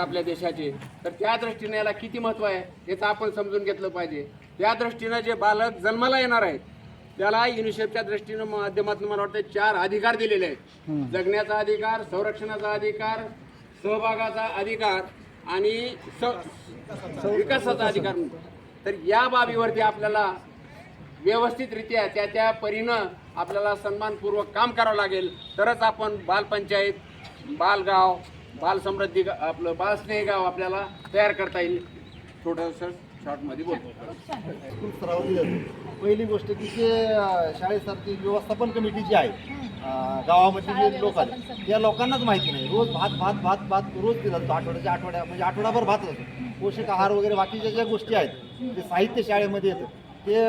आपल्या देशाचे. तर त्या दृष्टीने याला किती महत्त्व आहे याचं आपण समजून घेतलं पाहिजे. त्या दृष्टीनं जे बालक जन्माला येणार आहेत त्याला युनिसेफच्या दृष्टीनं माध्यमातून मला वाटतं चार अधिकार दिलेले आहेत. जगण्याचा अधिकार संरक्षणाचा अधिकार सहभागाचा अधिकार आणि विकासाचा अधिकार तर या बाबीवरती आपल्याला व्यवस्थितरित्या त्या त्या परीनं आपल्याला सन्मानपूर्वक काम करावं लागेल. तरच आपण बालपंचायत बालगाव बालसमृद्धी गा- आपलं बालस्नेह गाव आपल्याला तयार करता येईल. थोडंसं शॉर्टमध्ये बोलतो स्तरावर दिलं पहिली गोष्ट की शाळेसारखी व्यवस्थापन कमिटी जी आहे गावामध्ये जे लोक आहेत त्या लोकांनाच माहिती नाही. रोज भात भात भात भात रोज दिला जातो. आठवड्याच्या आठवड्या म्हणजे आठवडाभर भात जातो पोषक आहार वगैरे बाकीच्या ज्या गोष्टी आहेत ते साहित्य शाळेमध्ये येतं. ते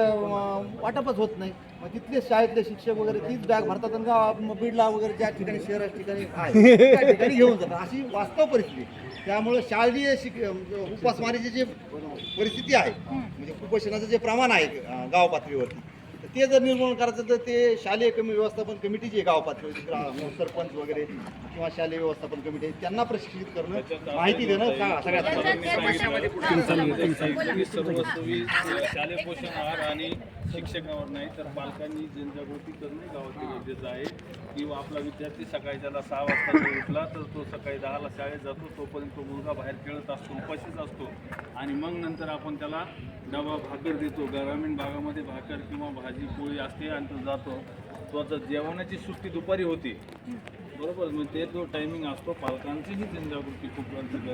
वाटपच होत नाही. मग तिथले शाळेतले शिक्षक वगैरे तीच बॅग भरतात आणि गाव मग बीडला वगैरे ज्या ठिकाणी शहर ठिकाणी आहे त्या ठिकाणी घेऊन जातात. अशी वास्तव परिस्थिती. त्यामुळे शालेय शिक म्हणजे उपासमारीची जी परिस्थिती आहे म्हणजे कुपोषणाचं जे प्रमाण आहे गाव पातळीवरती ते जर निर्मूलन करायचं तर ते शालेय कमी व्यवस्थापन कमिटी जी गाव पातळीवरती ग्रा- सरपंच वगैरे किंवा शालेय व्यवस्थापन कमिटी आहे, त्यांना प्रशिक्षित करणं माहिती देणं का- सगळ्यात शालेय पोषण आहार आणि शिक्षकावर नाही तर पालकांनी जनजागृती करणे गावात गरजेचं आहे. किंवा आपला विद्यार्थी सकाळी त्याला सहा वाजता जर उठला तर तो सकाळी दहाला शाळेत जातो तोपर्यंत तो मुलगा बाहेर खेळत असतो उपाशीच असतो. आणि मग नंतर आपण त्याला डबा भाकर देतो ग्रामीण भागामध्ये भाकर किंवा भाजी पोळी असते आणि तो जातो. तो आता जेवणाची सुट्टी दुपारी होती. बरोबर मग ते जो टायमिंग असतो पालकांचीही जनजागृती खूप गरजेची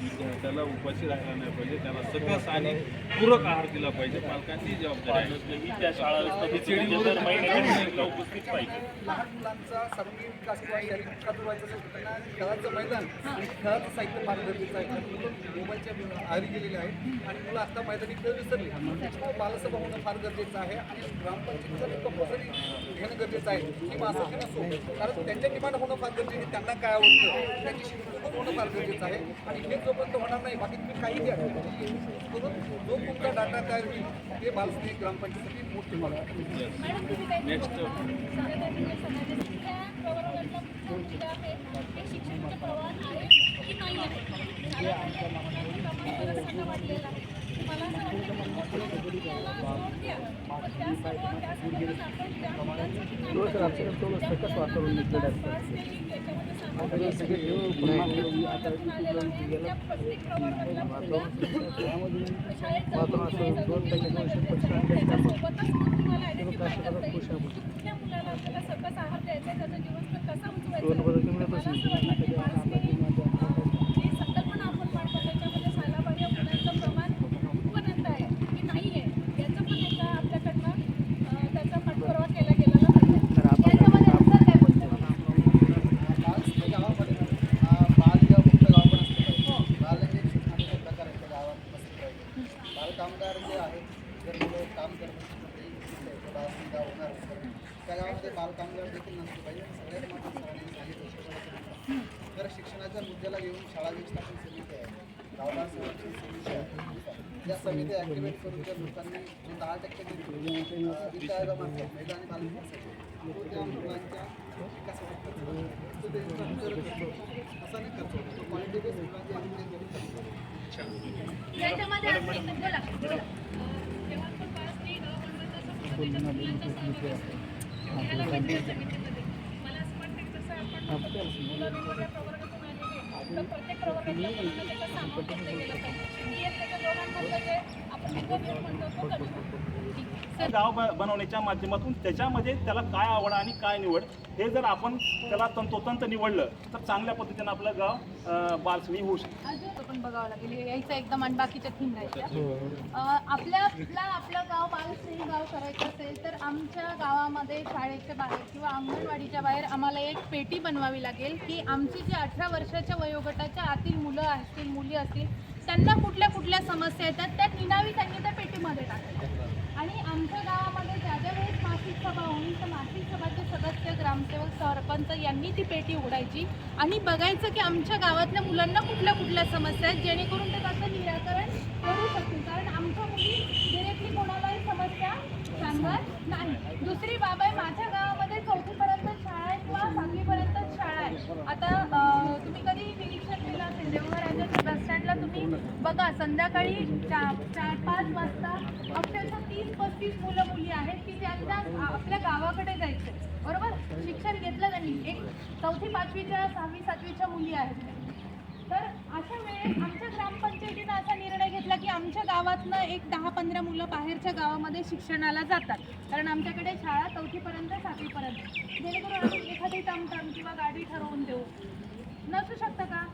विद्यार्थ्याला उपाशी राहायला नाही पाहिजे. त्याला सकस आणि पूरक आहार दिला पाहिजे. पालकांची जबाबदारी आहे. त्या शाळा खिचडी दर महिन्याला उपस्थित पाहिजे. लहान मुलांचा सर्वांगीण विकास किंवा शारीरिक विकास व्हायचा असेल तर त्यांना खेळाचं मैदान आणि खेळाचं साहित्य फार गरजेचं आहे. मुलं मोबाईलच्या आहारी गेलेले आहेत आणि मुलं आता मैदानी खेळ विसरली. त्याच्यामुळे बालसभा होणं फार गरजेचं आहे आणि ग्रामपंचायतीचं कंपल्सरी घेणं गरजेचं आहे. ही मासं नसो. कारण त्यांच्या डिमांड होणं फार गरजेचं त्यांना काय आवडतं त्यांची शिकवण होणं फार गरजेचं आहे. आणि हे जोपर्यंत होणार नाही बाकी तुम्ही काही द्या करून जो तुमचा डाटा तयार होईल ते बालस्नेही ग्रामपंचायतीसाठी मोठी मला नेक्स्ट कुठल्या मुलाला आपल्याला सकस आहार द्यायचा आहे, त्याचा कसा उजवायचा ही संकल्पना आपण मांडतो त्याच्यामध्ये शालाबाह्य मुलांचं प्रमाण कुठपर्यंत आहे की नाही आहे याचं पण एकदा आपल्याकडनं अं, त्याचा पाठपुरावा केला गेलेला पाहिजे याच्यामध्ये अंतर काय बोलतो बाल गावामध्ये ना, बाल किंवा मुक्त गाव पण असलं पाहिजे बाल हे शिक्षणाचे प्रकार आहेत त्या गावात बसले पाहिजे बाल कामगार जे आहेत जर मुलं काम करत असतील तर ते चुकीचं आहे. तो गाव सुद्धा होणार आहे. त्या गावामध्ये देखील नसले पाहिजे. सगळ्यात महत्त्वाचं सांगितलं शिक्षणाचं तर शिक्षणाच्या मुद्द्याला घेऊन शाळा व्यवस्थापन समिती आहे. गावला संरक्षण समिती आहे. समिती ॲक्टिवेट करून त्या लोकांनी दहा टक्के वित्त आयोगामार्फत महिला आणि तो त्या मुलांच्या विकासावर असा नाही खर्च होतो. क्वालिटी बेस करून गाव बनवण्याच्या माध्यमातून त्याच्यामध्ये त्याला काय आवड आणि काय निवड हे जर आपण त्याला तंतोतंत निवडलं तर चांगल्या पद्धतीनं आपलं गाव अं, बालसनी होऊ शकतं. पण बघावं लागेल. यायचं एकदम आणि बाकीच्या थीम आपल्याला आपलं गाव बालस्नेही गाव करायचं असेल तर आमच्या गावामध्ये शाळेच्या बाहेर किंवा अंगणवाडीच्या बाहेर आम्हाला एक पेटी बनवावी लागेल की आमची जी अठरा वर्षाच्या वयोगटाच्या आतील मुलं असतील मुली असतील त्यांना कुठल्या कुठल्या समस्या येतात त्या निनावी त्यांनी त्या पेटीमध्ये टाकायच्या आणि आमच्या गावामध्ये मासिक सभा होईल. तर मासिक सभाचे सदस्य ग्रामसेवक सरपंच यांनी ती पेटी उघडायची. आणि बघायचं की आमच्या गावातल्या मुलांना कुठल्या कुठल्या समस्या आहेत जेणेकरून ते त्याचं निराकरण करू शकतील. कारण आमच्या मुली डिरेक्टली कोणालाही समस्या सांगत नाही. दुसरी बाब आहे माझ्या गावामध्ये चौथीपर्यंत शाळा आहे किंवा सातवीपर्यंत शाळा आहे. आता तुम्ही कधी निरीक्षण केलं असेल देवघराच्या देवघर राजाच्या बस स्टँडला तुम्ही बघा संध्याकाळी चार चार पाच वाजता अक्षरशः तीस पस्तीस मुलं मुली आहेत की ज्यांना आपल्या गावाकडे जायचं बरोबर? शिक्षण घेतलं त्यांनी एक चौथी पाचवीच्या सहावी सातवीच्या मुली आहेत. तर अशा वेळेस आमच्या ग्रामपंचायतीनं असा निर्णय घेतला की आमच्या गावातनं एक दहा पंधरा मुलं बाहेरच्या गावामध्ये शिक्षणाला जातात. कारण आमच्याकडे शाळा चौथीपर्यंत सातवीपर्यंत. जेणेकरून आम्ही एखादी टमटम किंवा गाडी ठरवून देऊ. नसू शकतं का?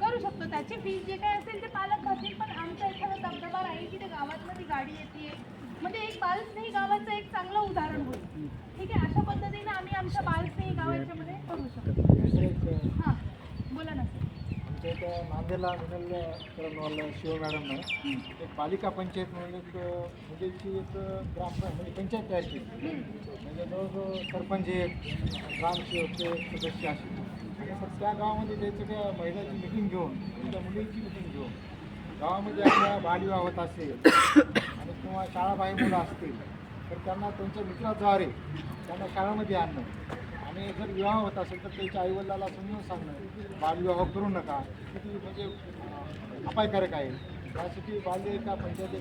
करू शकतो. त्याची फीस जे काय असेल ते पालक भरतील पण आमचा एखादा दबदबा राहील की ते गावातनं ती गाडी येते. म्हणजे एक बालस्नेही गावाचं एक चांगलं उदाहरण होईल. ठीक आहे? अशा पद्धतीनं आम्ही आमच्या बालस्नेही गावाच्यामध्ये करू शकतो. हां. बोला ना सर. आमच्या इथं नांदेडला करणवाल शिव मॅडम एक पालिका पंचायत म्हणून एक मुलीची एक ग्राम म्हणजे पंचायत तयार केली. म्हणजे जवळजवळ सरपंच एक ग्रामसेवक सदस्य असे. आणि त्या गावामध्ये त्याचं त्या महिलाची मिटिंग घेऊन? त्या मुलींची मिटिंग घेऊन. गावामध्ये आपल्या बालविवाह होत असेल आणि किंवा शाळाबाह्य मुलं असतील तर त्यांना त्यांच्या मित्राद्वारे त्यांना शाळेमध्ये आणणं. आणि जर विवाह होत असेल तर त्याच्या आईवडिलाला समजून सांगणं. बालविवाह करू नका. किती म्हणजे अपायकारक आहे. त्यासाठी बाल्य एका पंचायती